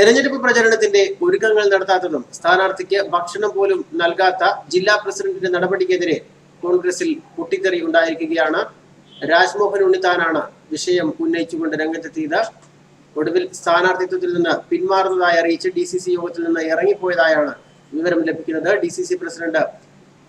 തെരഞ്ഞെടുപ്പ് പ്രചരണത്തിന്റെ ഒരുക്കങ്ങൾ നടത്താത്തതും സ്ഥാനാർത്ഥിക്ക് ഭക്ഷണം പോലും നൽകാത്ത ജില്ലാ പ്രസിഡന്റിന്റെ നടപടിക്കെതിരെ കോൺഗ്രസിൽ പൊട്ടിത്തെറി ഉണ്ടായിരിക്കുകയാണ്. രാജ്മോഹൻ ഉണ്ണിത്താനാണ് വിഷയം ഉന്നയിച്ചുകൊണ്ട് രംഗത്തെത്തിയത്. ഒടുവിൽ സ്ഥാനാർത്ഥിത്വത്തിൽ നിന്ന് പിന്മാറുന്നതായി അറിയിച്ച് ഡി സി സി യോഗത്തിൽ നിന്ന് ഇറങ്ങിപ്പോയതായാണ് വിവരം ലഭിക്കുന്നത്. D C C president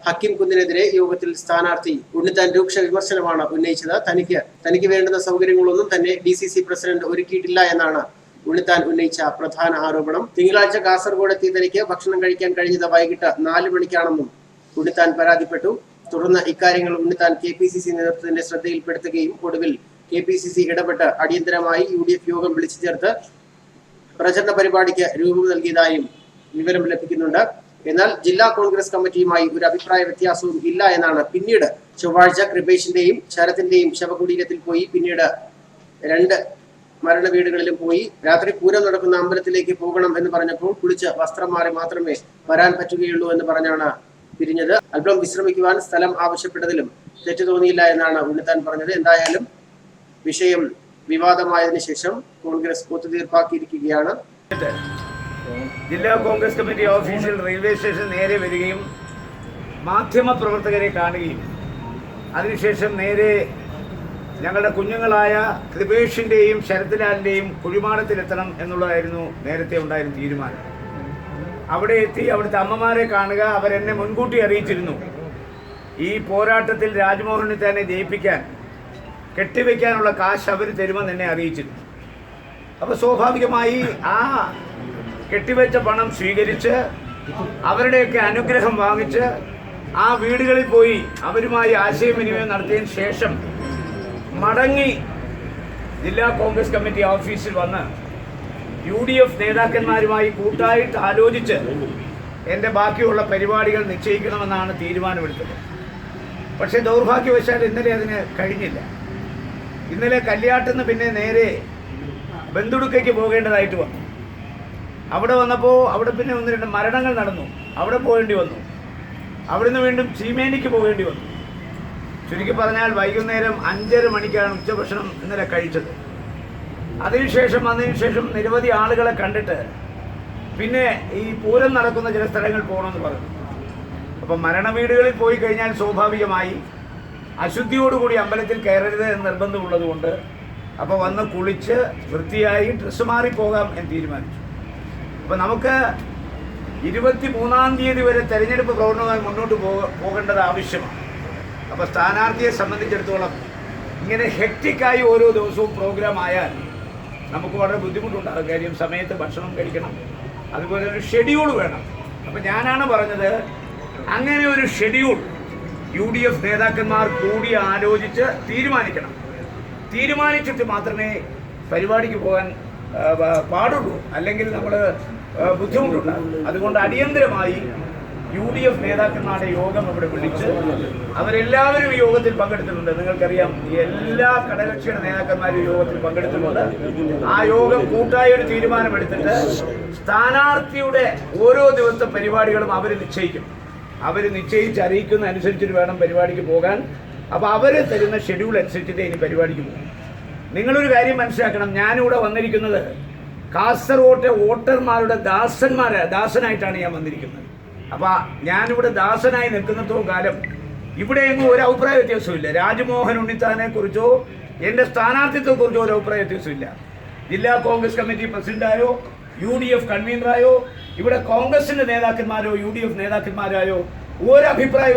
Hakkim കുന്നിനെതിരെ യോഗത്തിൽ സ്ഥാനാർത്ഥി ഉണ്ണിത്താൻ രൂക്ഷ വിമർശനമാണ് ഉന്നയിച്ചത്. തനിക്ക് തനിക്ക് വേണ്ടുന്ന സൗകര്യങ്ങളൊന്നും തന്നെ ഡി സി സി പ്രസിഡന്റ് ഒരുക്കിയിട്ടില്ല എന്നാണ് ഉണ്ണിത്താൻ ഉന്നയിച്ച പ്രധാന ആരോപണം. തിങ്കളാഴ്ച കാസർഗോഡ് എത്തിയ തനിക്ക് ഭക്ഷണം കഴിക്കാൻ കഴിഞ്ഞത് വൈകിട്ട് നാല് മണിക്കാണെന്നും ഉണ്ണിത്താൻ പരാതിപ്പെട്ടു. തുടർന്ന് ഇക്കാര്യങ്ങൾ Unnithan K P C C നേതൃത്വത്തിന്റെ ശ്രദ്ധയിൽപ്പെടുത്തുകയും ഒടുവിൽ കെ പി സി സി ഇടപെട്ട് അടിയന്തരമായി യു ഡി എഫ് യോഗം വിളിച്ചു ചേർത്ത് പ്രചരണ പരിപാടിക്ക് രൂപം നൽകിയതായും വിവരം ലഭിക്കുന്നുണ്ട്. എന്നാൽ ജില്ലാ കോൺഗ്രസ് കമ്മിറ്റിയുമായി ഒരു അഭിപ്രായ വ്യത്യാസവും ഇല്ല എന്നാണ് പിന്നീട് ചൊവ്വാഴ്ച കൃപേഷിന്റെയും ശരത്തിന്റെയും ശവകുടീരത്തിൽ പോയി പിന്നീട് രണ്ട് മരണ വീടുകളിലും പോയി രാത്രി പൂരം നടക്കുന്ന അമ്പലത്തിലേക്ക് പോകണം എന്ന് പറഞ്ഞപ്പോൾ കുളിച്ച് വസ്ത്രം മാറി മാത്രമേ വരാൻ പറ്റുകയുള്ളൂ എന്ന് പറഞ്ഞാണ് പിരിഞ്ഞത്. അല്പം വിശ്രമിക്കുവാൻ സ്ഥലം ആവശ്യപ്പെട്ടതിലും തെറ്റു തോന്നിയില്ല എന്നാണ് ഉണ്ണിത്താൻ പറഞ്ഞത്. എന്തായാലും വിഷയം വിവാദമായതിനു ശേഷം കോൺഗ്രസ് ഒത്തുതീർപ്പാക്കിയിരിക്കുകയാണ് ജില്ലാ കോൺഗ്രസ് കമ്മിറ്റി ഓഫീസിൽ റെയിൽവേ സ്റ്റേഷൻ നേരെ വരികയും മാധ്യമ പ്രവർത്തകരെ കാണുകയും അതിനുശേഷം നേരെ ഞങ്ങളുടെ കുഞ്ഞുങ്ങളായ കൃപേഷിന്റെയും ശരത്ലാലിന്റെയും കുഴിമാടത്തിലെത്തണം എന്നുള്ളതായിരുന്നു നേരത്തെ ഉണ്ടായിരുന്ന തീരുമാനം. അവിടെ എത്തി അവിടുത്തെ അമ്മമാരെ കാണുക അവരെന്നെ മുൻകൂട്ടി അറിയിച്ചിരുന്നു. ഈ പോരാട്ടത്തിൽ രാജ്മോഹനെ തന്നെ ജയിപ്പിക്കാൻ കെട്ടിവെക്കാനുള്ള കാശ് അവർ തരുമെന്ന് എന്നെ അറിയിച്ചിരുന്നു. അപ്പോൾ സ്വാഭാവികമായി ആ കെട്ടിവെച്ച പണം സ്വീകരിച്ച് അവരുടെയൊക്കെ അനുഗ്രഹം വാങ്ങിച്ച് ആ വീടുകളിൽ പോയി അവരുമായി ആശയവിനിമയം നടത്തിയതിന് ശേഷം മടങ്ങി ജില്ലാ കോൺഗ്രസ് കമ്മിറ്റി ഓഫീസിൽ വന്ന് യു ഡി എഫ് നേതാക്കന്മാരുമായി കൂട്ടായിട്ട് ആലോചിച്ച് എന്റെ ബാക്കിയുള്ള പരിപാടികൾ നിശ്ചയിക്കണമെന്നാണ് തീരുമാനമെടുത്തത്. പക്ഷേ ദൗർഭാഗ്യവശാൽ ഇന്നലെ അതിന് കഴിഞ്ഞില്ല. ഇന്നലെ കല്യാട്ടെന്ന് പിന്നെ നേരെ ബന്ധുടുക്കയ്ക്ക് പോകേണ്ടതായിട്ട് വന്നു. അവിടെ വന്നപ്പോൾ അവിടെ പിന്നെ ഒന്ന് രണ്ട് മരണങ്ങൾ നടന്നു. അവിടെ പോകേണ്ടി വന്നു. അവിടുന്ന് വീണ്ടും ചീമേനിക്ക് പോകേണ്ടി വന്നു. ചുരുക്കി പറഞ്ഞാൽ വൈകുന്നേരം അഞ്ചര മണിക്കാണ് ഉച്ചഭക്ഷണം ഇന്നലെ കഴിച്ചത്. അതിനുശേഷം അതിനു ശേഷം നിരവധി ആളുകളെ കണ്ടിട്ട് പിന്നെ ഈ പൂരം നടക്കുന്ന ചില സ്ഥലങ്ങൾ പോകണമെന്ന് പറഞ്ഞു. അപ്പം മരണവീടുകളിൽ പോയി കഴിഞ്ഞാൽ സ്വാഭാവികമായി അശുദ്ധിയോടുകൂടി അമ്പലത്തിൽ കയറരുത് എന്ന് നിർബന്ധമുള്ളതുകൊണ്ട് അപ്പോൾ വന്ന് കുളിച്ച് വൃത്തിയായി ഡ്രസ്സ് മാറിപ്പോകാം പോകാം എന്ന് തീരുമാനിച്ചു. അപ്പോൾ നമുക്ക് ഇരുപത്തി മൂന്നാം തീയതി വരെ തെരഞ്ഞെടുപ്പ് പ്രവർത്തനമായി മുന്നോട്ട് പോകേണ്ടത് ആവശ്യമാണ്. അപ്പോൾ സ്ഥാനാർത്ഥിയെ സംബന്ധിച്ചിടത്തോളം ഇങ്ങനെ ഹെക്റ്റിക്കായി ഓരോ ദിവസവും പ്രോഗ്രാം ആയാൽ നമുക്ക് വളരെ ബുദ്ധിമുട്ടുണ്ടാകും. കാര്യം സമയത്ത് ഭക്ഷണം കഴിക്കണം. അതുപോലെ ഒരു ഷെഡ്യൂൾ വേണം. അപ്പം ഞാനാണ് പറഞ്ഞത് അങ്ങനെ ഒരു ഷെഡ്യൂൾ യു ഡി എഫ് നേതാക്കന്മാർ കൂടി ആലോചിച്ച് തീരുമാനിക്കണം. തീരുമാനിച്ചിട്ട് മാത്രമേ പരിപാടിക്ക് പോകാൻ പാടുള്ളൂ. അല്ലെങ്കിൽ നമ്മൾ ബുദ്ധിമുട്ടുണ്ടാകും. അതുകൊണ്ട് അടിയന്തരമായി യു ഡി എഫ് നേതാക്കന്മാരുടെ യോഗം അവിടെ വിളിച്ച് അവരെല്ലാവരും യോഗത്തിൽ പങ്കെടുത്തിട്ടുണ്ട്. നിങ്ങൾക്കറിയാം എല്ലാ ഘടകകക്ഷിയുടെ നേതാക്കന്മാരും യോഗത്തിൽ പങ്കെടുത്തിട്ടുണ്ട്. ആ യോഗം കൂട്ടായ ഒരു തീരുമാനമെടുത്തിട്ട് സ്ഥാനാർത്ഥിയുടെ ഓരോ ദിവസത്തെ പരിപാടികളും അവർ നിശ്ചയിക്കും. അവർ നിശ്ചയിച്ച് അറിയിക്കുന്ന അനുസരിച്ചിട്ട് വേണം പരിപാടിക്ക് പോകാൻ. അപ്പോൾ അവർ തരുന്ന ഷെഡ്യൂൾ അനുസരിച്ചിട്ട് ഇനി പരിപാടിക്ക് പോകും. നിങ്ങളൊരു കാര്യം മനസ്സിലാക്കണം. ഞാനിവിടെ വന്നിരിക്കുന്നത് കാസർഗോട്ടെ വോട്ടർമാരുടെ ദാസന്മാരെ ദാസനായിട്ടാണ് ഞാൻ വന്നിരിക്കുന്നത്. അപ്പോൾ ഞാനിവിടെ ദാസനായി നിൽക്കുന്നിടത്തോളം കാലം ഇവിടെ എങ്ങും ഒരു അഭിപ്രായ വ്യത്യാസമില്ല രാജ്മോഹൻ ഉണ്ണിത്താനെ കുറിച്ചോ എന്റെ സ്ഥാനാർത്ഥിത്വത്തെ കുറിച്ചോ ഒരു അഭിപ്രായ വ്യത്യാസമില്ല ജില്ലാ കോൺഗ്രസ് കമ്മിറ്റി പ്രസിഡന്റായോ യു ഡി എഫ് കൺവീനറായോ ഇവിടെ കോൺഗ്രസിന്റെ നേതാക്കന്മാരോ യു ഡി എഫ് നേതാക്കന്മാരായോ ഒരു അഭിപ്രായ